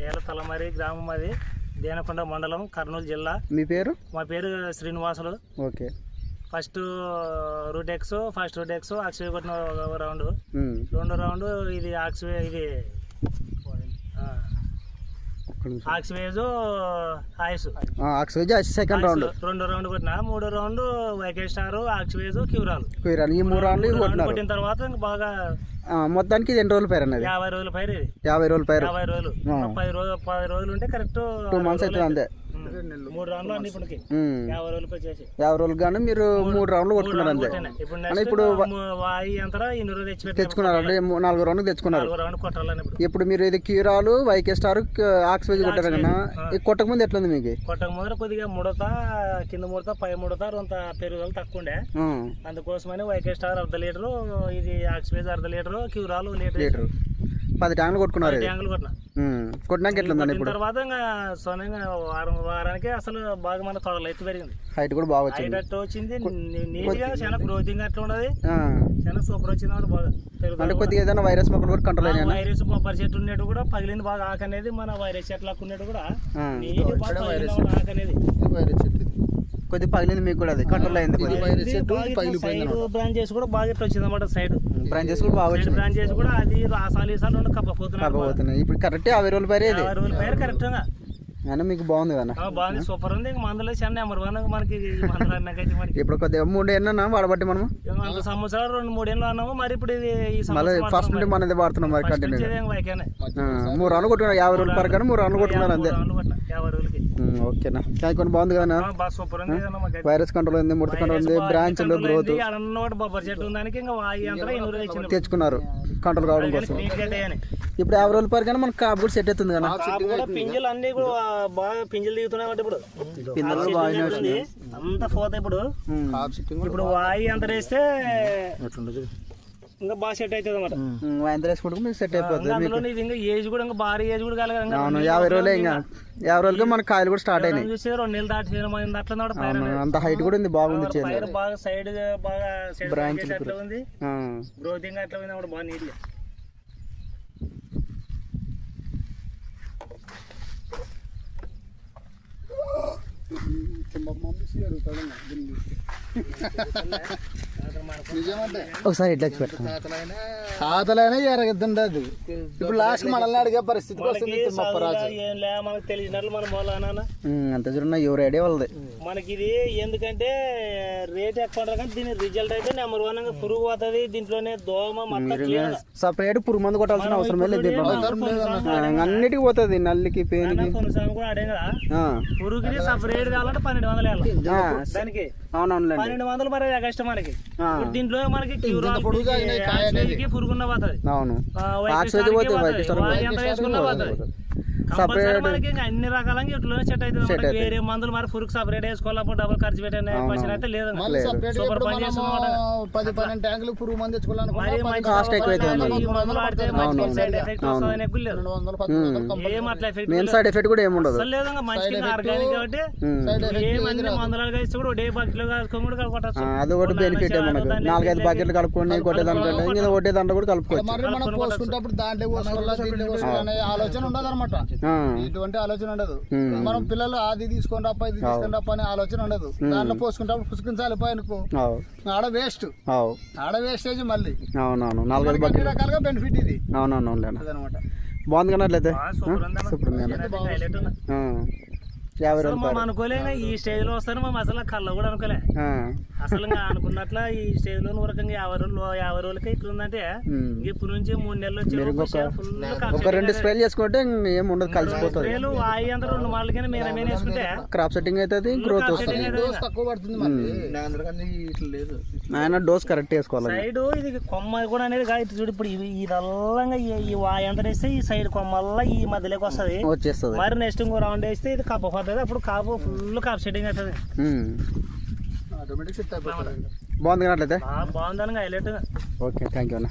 నేల తలమరి గ్రామం అది దేనకొండ మండలం కర్నూలు జిల్లా మీ పేరు మా పేరు Srinivasulu okay first root X first root X ఆక్సివే కొట్టిన రౌండ్. రెండో రౌండ్ ఇది ఆక్సివే ఇది. ఆక్సివేజ్ ఆయుస్ సెకండ్ రౌండ్ రెండో రౌండ్ కొట్టిన మూడో రౌండ్ వైకే స్టార్ ఆక్సివేజ్ క్యూరాల్ కుయిరాలు ఈ మూడు రౌండ్లు కొట్టిన తర్వాత ఇంకా బాగా మొత్తానికి ఇది ఎన్ని రోజులు పైరు అన్నది యాభై రోజుల పైరు యాభై రోజులు పైరు. యాభై రోజులు. పది రోజులు పది రోజులు ఉంటే కరెక్ట్ టూ మంత్స్ అవుతుంది అంతే. మూడు రౌండ్లు అన్ని ఇప్పటికి. యాభై రోజులకి వచ్చేసి యాభై రోజులు కానీ మీరు మూడు రౌండ్లు కొట్టుకున్నారు అంతే. ఇప్పుడు ఇప్పుడు తెచ్చుకున్నారు? అంటే నాలుగు తెచ్చుకున్నారు. రౌండ్ కొట్టాలని ఇప్పుడు. ఇప్పుడు మీరు ఇది క్యూరాలు వైకే స్టార్ ఆక్సిజన్ కొట్టారు కన్నా? ఈ కొట్టక ముందు ఎట్లుంది మీకు? కొట్టక ముందర కొద్దిగా ముడత కింద ముడత పై ముడత కొంత పెరుగుదల తక్కువ ఉండే. అందుకోసమని వైకే స్టార్ అర్ధ లీటరు ఇది ఆక్సివేజ్ అర్ధ లీటరు క్యూరాలు లీటర్ లీటర్. పది ట్యాంకులు కొట్టుకున్నారు ట్యాంకులు కొట్టిన. కొట్టినాక ఎట్లుందండి కొట్టిన ఇప్పుడు? తర్వాత ఇంకా సొనంగా వారం వారానికి అసలు బాగా మన తొడలు ఎత్తు పెరిగింది. హైట్ కూడా బాగా వచ్చింది. హైట్ వచ్చింది. నీట్గా చాలా గ్రోతింగ్ అట్లా ఆ, చాలా సూపర్ వచ్చింది అన్నమాట బాగా అంటే కొద్దిగా ఏదైనా వైరస్ మొక్కలు కూడా కంట్రోల్ అయినా వైరస్ బొబ్బరి చెట్టు ఉన్నట్టు కూడా పగిలింది బాగా ఆకు అనేది మన వైరస్ చెట్లు ఉన్నట్టు కూడా. నీట్ బాగా అన్నమాట ఆకు అనేది కొద్దిగా పగిలింది మీకు కూడా అది కంట్రోల్ అయింది సైడ్ బ్రాంచెస్ కూడా బాగా వచ్చింది అన్నమాట సైడ్. బ్రాంచెస్ కూడా బాగా వచ్చింది బ్రాంచెస్ కూడా అది రాసాలు ఈసాలు రెండు కప్పపోతున్నాయి కాకపోతున్నాయి ఇప్పుడు కరెక్ట్ యాభై రోజులు పైరే ఇది. రోజుల పేరు కరెక్ట్ అయినా మీకు బాగుంది కదా ఆ, బాగుంది సూపర్ ఉంది. ఇంకా మందులో చిన్న నెంబర్ వన్ మనకి ఇప్పుడు కొద్దిగా మూడు ఎన్న వాడబట్టి మనం సంవత్సరాలు రెండు మూడేళ్ళు అన్నాము. మరి ఇప్పుడు ఇది ఈ మళ్ళీ ఫస్ట్ నుండి మనది వాడుతున్నాం మరి కంటిన్యూ వైకేనే మూడు రౌండ్లు కొట్టుకున్నారు. యాభై రోజులు పర్ కానీ మూడు రౌండ్లు కొట్టుకున్నారు అంతే. యాభై రోజులకి. ఓకేనా. కానీ బాగుంది కదా బాగా. వైరస్ కంట్రోల్ ఉంది ముడత కంట్రోల్ ఉంది గ్రోత్ అంతా ఎన్నూరు తెచ్చింది తెచ్చుకున్నారు. కంట్రోల్ కావడం కోసం. ఇప్పుడు యాభై రోజులు పర్ కానీ మనకు కాపు కూడా సెట్ అవుతుంది కదా పింజలు అన్ని కూడా బాగా పింజలు దిగుతున్నాయి అంటే ఇప్పుడు. బాగానే ఉంది. అంత పోత ఇప్పుడు. ఇప్పుడు వాయి అంత వేస్తే ఇంకా బాగా సెట్ అవుతుంది అన్నమాట ఉమ్, ఆయన వేసుకుంటే మీకు సెట్ అయిపోతుంది. అందులో ఇది ఇంకా ఏజ్ కూడా ఇంకా భారీ ఏజ్ కూడా కలగదు ఇంకా అవును యాభై రోజులే ఇంకా. యాభై రోజులకి మన కాయలు కూడా స్టార్ట్ అయినాయి. చూస్తే రెండు నెలలు దాటి మంది అట్లా అవును అంత హైట్ కూడా ఉంది బాగుంది చేను. బాగా సైడ్ బాగా చేసి అట్లా ఉంది. ఆ. గ్రోతింగ్ అట్లా ఉంది అప్పుడు బాగా నీట్గా. ఒకసారి ఇట్లా పెడతాను ఖాతాలైనా ఎరగద్దండి అది. ఇప్పుడు లాస్ట్ మనల్ని అడిగే పరిస్థితికి వస్తుంది చదువులా ఏం లే మనకు తెలిసినట్లు మన మూలాన అంత చూడన్నా ఎవరు ఐడియా వాళ్ళది. మనకి ఇది ఎందుకంటే రేట్ ఎక్కువ కానీ దీని రిజల్ట్ అయితే నెంబర్ వన్ పురుగు పోతుంది దీంట్లోనే దోమ. సపరేట్ పురుగు మందు కొట్టాల్సిన అవసరం లేదు అన్నిటికీ పోతుంది నల్లికి పేనికి. కొన్ని సార్లు కూడా అడే కదా. ఆ. పురుగుకి సపరేట్ కావాలంటే పన్నెండు వందలు దానికి అవునవునులేండి. పన్నెండు వందలు మరి కష్టం మనకి. ఇప్పుడు దీంట్లో మనకి పురుగున్న పోతుంది. అవును. ఎంత వేసుకున్నా పోతుంది. ఇంకా అన్ని రకాలంగా ఇట్లనే సెట్. వేరే మందులు మరి పురుగు సపరేట్ వేసుకోవాలి డబుల్ ఖర్చు పెట్టే క్వశ్చన్ అయితే లేదు. సూపర్ పని చేస్తున్నమాట పది పన్నెండు ట్యాంకులు పురుగు మంది సైడ్ ఎఫెక్ట్ మెయిన్ సైడ్ కూడా ఏముండదు లేదు ఇంకా మంచి ఆర్గానిక్ కాబట్టి ఉమ్. ఏ మంది మందులు కలిసి కూడా ఒకే బకెట్లో కలుసుకొని కూడా ఆ, కొట్టచ్చు అది ఒకటి బెనిఫిట్ మనకు. నాలుగైదు బకెట్లు కలుపుకొని ఇంకా కొట్టే దాంట్లో కూడా కలుపుకోవచ్చు. మరి మనం పోసుకుంటప్పుడు దాంట్లో ఆలోచన ఉండదు అనమాట ఇటువంటి ఆలోచన ఉండదు. మనం పిల్లలు అది తీసుకోండి అప్ప ఇది తీసుకోండి అప్ప అనే ఆలోచన ఉండదు. దాంట్లో పోసుకుంటప్పుడు పుసుకించాలి పోయినకు ఆడ వేస్ట్ ఆడ వేస్టేజ్ మళ్ళీ. అవునవును బకెట్లు. రకాలుగా బెనిఫిట్ ఇది. అవునవును అదనమాట. బాగుంది కానీ అట్లయితే? సూపర్ యాభై అసలు రోజులు మనం అనుకోలేక ఈ స్టేజ్లో వస్తాను మేము అసలు కళ్ళ కూడా అనుకోలే. ఆ, అసలు ఇంకా అనుకున్నట్ల ఈ స్టేజ్లో యాభై రోజులు యాభై రోజులకి ఉమ్. ఇంక ఇప్పుడు నుంచి మూడు నెలలు వచ్చి ఫుల్ ఒక రెండు స్ప్రేలు చేసుకుంటే ఇంక ఏం ఉండదు కలిసిపోతుంది. వేలు వాయి అంతా రెండు మాటలకైనా మీద మీద వేసుకుంటే క్రాప్ సెట్టింగ్ అవుతుంది గ్రోత్ వస్తుంది. డోస్ తక్కువ పడుతుంది ఆయన డోస్ కరెక్ట్ వేసుకోవాలి. సైడ్ ఇది కొమ్మ కూడా అనేది కాదు చూడు ఇప్పుడు ఇది ఇదల్లంగా ఈ- వాయి ఎంత వేస్తే ఈ సైడ్ కొమ్మల్లా ఈ మధ్యలోకి వస్తది. వచ్చేస్తుంది. మరి నెక్స్ట్ ఇంకో రౌండ్ వేస్తే ఇది కప్ప పోతుంది అప్పుడు కాపు ఫుల్ కాపు సెట్టింగ్ అవుతుంది. ఆటోమేటిక్ సెట్ అయిపోతుంది. బాగుంది కానీ అట్లయితే? బాగుందని హైలైట్ ఓకే థ్యాంక్ యూ అన్న.